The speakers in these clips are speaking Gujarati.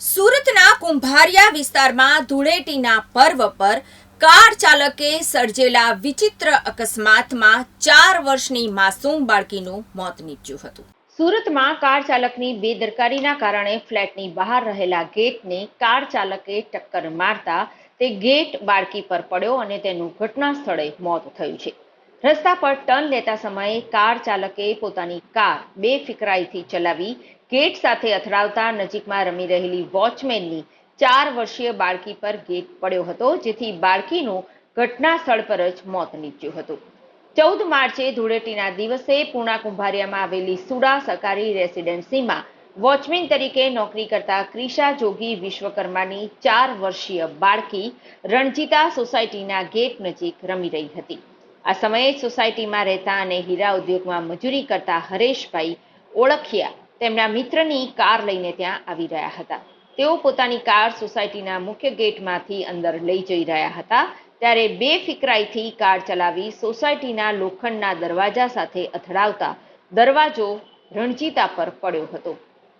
સુરતના કુંભારિયા વિસ્તારમાં ધૂળેટીના પર્વ પર કાર ચાલકે સર્જેલા વિચિત્ર અકસ્માતમાં ચાર વર્ષની માસૂમ બાળકીનું મોત નીપજ્યું હતું. સુરતમાં કાર ચાલકની બેદરકારીના કારણે ફ્લેટની બહાર રહેલા ગેટને કાર ચાલકે ટક્કર મારતા તે ગેટ બાળકી પર પડ્યો અને તેનું ઘટના સ્થળે મોત થયું છે. રસ્તા પર ટર્ન લેતા સમયે કાર ચાલકે પોતાની કાર બે ફિકરાઈથી ચલાવી, ગેટ સાથે અથડાવતા નજીકમાં રમી રહેલી વોચમેનની ચાર વર્ષીય બાળકી પર ગેટ પડ્યો હતો, જેથી બાળકીનું ઘટના સ્થળ પર જ મોત નીપજ્યું હતું. ચૌદ માર્ચે ધૂળેટીના દિવસે પૂણા કુંભારિયામાં આવેલી સુડા સરકારી રેસિડેન્સીમાં વોચમેન તરીકે નોકરી કરતા ક્રિશા જોગી વિશ્વકર્માની ચાર વર્ષીય બાળકી રણજીતા સોસાયટીના ગેટ નજીક રમી રહી હતી. આ સમયે સોસાયટીમાં રહેતા અને હીરા ઉદ્યોગમાં મજૂરી કરતા હરેશભાઈ ઓળખિયા તેમના મિત્રની કાર લઈને ત્યાં આવી રહ્યા હતા. તેઓ પોતાની કાર સોસાયટીના મુખ્ય ગેટમાંથી અંદર લઈ જઈ રહ્યા હતા. ત્યારે બે ફિકરાઈથી કાર ચલાવી સોસાયટીના લોખંડના દરવાજા સાથે અથડાવતા દરવાજો રણજીતા પર પડ્યો હતો.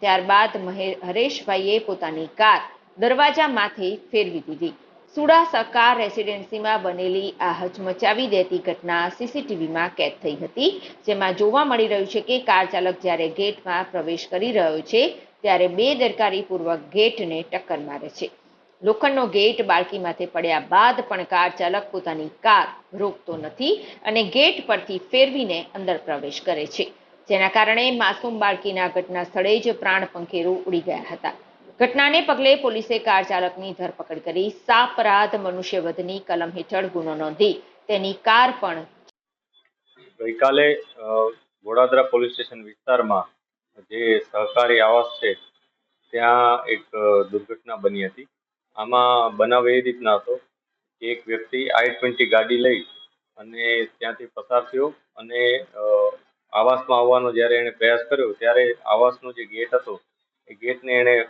ત્યારબાદ મહે, હરેશભાઈએ પોતાની કાર દરવાજા માથે ફેરવી દીધી. સુડા કાર રેસિડેન્સીમાં બનેલી આ હચમચાવી દેતી ઘટના સીસીટીવીમાં કેદ થઈ હતી. જેમાં જોવા મળી રહ્યું છે કે કાર ચાલક જ્યારે ગેટમાં પ્રવેશ કરી રહ્યો છે, ત્યારે બેદરકારીપૂર્વક ગેટને ટક્કર મારે છે. લોખંડનો ગેટ બાળકી માથે પડ્યા બાદ પણ કાર ચાલક પોતાની કાર રોકતો નથી અને ગેટ પરથી ફેરવીને અંદર પ્રવેશ કરે છે. જેના કારણે માસૂમ બાળકીના ઘટના સ્થળે જ પ્રાણ પંખેરું ઉડી ગયા હતા. ઘટનાને પગલે પોલીસે કાર ચાલકની ધરપકડ કરી સાપરાધ મનુષ્યવધની કલમ હેઠળ ગુનો નોંધી તેની કાર પણ ગઈકાલે વડોદરા પોલીસ સ્ટેશન વિસ્તારમાં જે સહકારી આવાસ છે, ત્યાં એક દુર્ઘટના બની હતી. આમાં બનાવ એ રીતના હતો કે એક વ્યક્તિ આઈ ટ્વેન્ટી ગાડી લઈ અને ત્યાંથી પસાર થયો અને આવાસમાં આવવાનો જ્યારે એણે પ્રયાસ કર્યો, ત્યારે આવાસનો જે ગેટ હતો, એ ગેટને એણે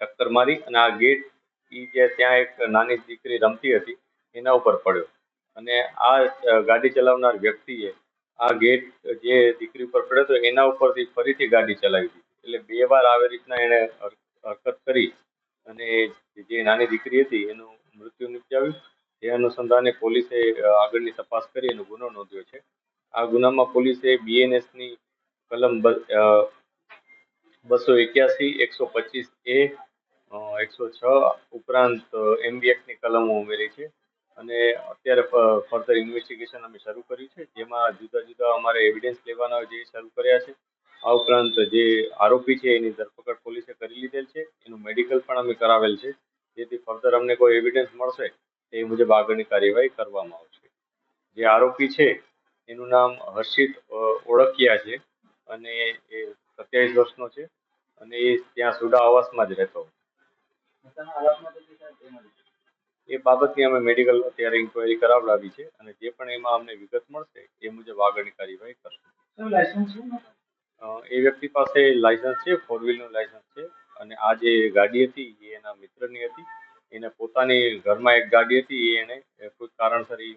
ટક્કર મારી અને આ ગેટ ઈ જે ત્યાં એક નાની દીકરી રમતી હતી, એના ઉપર પડ્યો. અને આ ગાડી ચલાવનાર વ્યક્તિએ આ ગેટ જે દીકરી ઉપર પડ્યો હતો, એના ઉપરથી ફરીથી ગાડી ચલાવી દીધી. એટલે બે વાર આવી રીતના એણે હર- હરકત કરી અને જે નાની દીકરી હતી, એનું મૃત્યુ નિપજાવ્યું. જે અનુસંધાને પોલીસે આગળની તપાસ કરી એનો ગુનો નોંધ્યો છે. આ ગુનામાં પોલીસે બીએનએસની કલમ બસો એક્યાસી, એકસો પચીસ એ એકસો છ ઉપરાંત એમબીએક્સની કલમો ઉમેરી છે. અને અત્યારે ફર્ધર ઇન્વેસ્ટિગેશન અમે શરૂ કર્યું છે, જેમાં જુદા જુદા અમારે એવિડન્સ લેવાના જે શરૂ કર્યા છે. આ ઉપરાંત જે આરોપી છે, એની ધરપકડ પોલીસે કરી લીધેલ છે. એનું મેડિકલ પણ અમે કરાવેલ છે. જેથી ફર્ધર અમને કોઈ એવિડન્સ મળશે એ મુજબ આગળની કાર્યવાહી કરવામાં આવશે. જે આરોપી છે, એનું નામ હર્ષિત ઓળખિયા છે. અને એ સત્યાવીસ વર્ષનો છે. અને એ ત્યાં સુડા આવાસમાં જ રહેતો એ બાબતની અમે મેડિકલ અત્યારે ઇન્ક્વાયરી કરાવડાવી છે અને જે પણ એમાં અમને વિગત મળશે એ મુજબ આગળની કાર્યવાહી કરશું. અ, એ વ્યક્તિ પાસે લાયસન્સ છે ફોર વ્હીલનું લાયસન્સ છે અને આ જે ગાડી હતી એ એના મિત્રની હતી. એને પોતાની ઘરમાં એક ગાડી હતી એ એને કોઈ કારણસર ઈ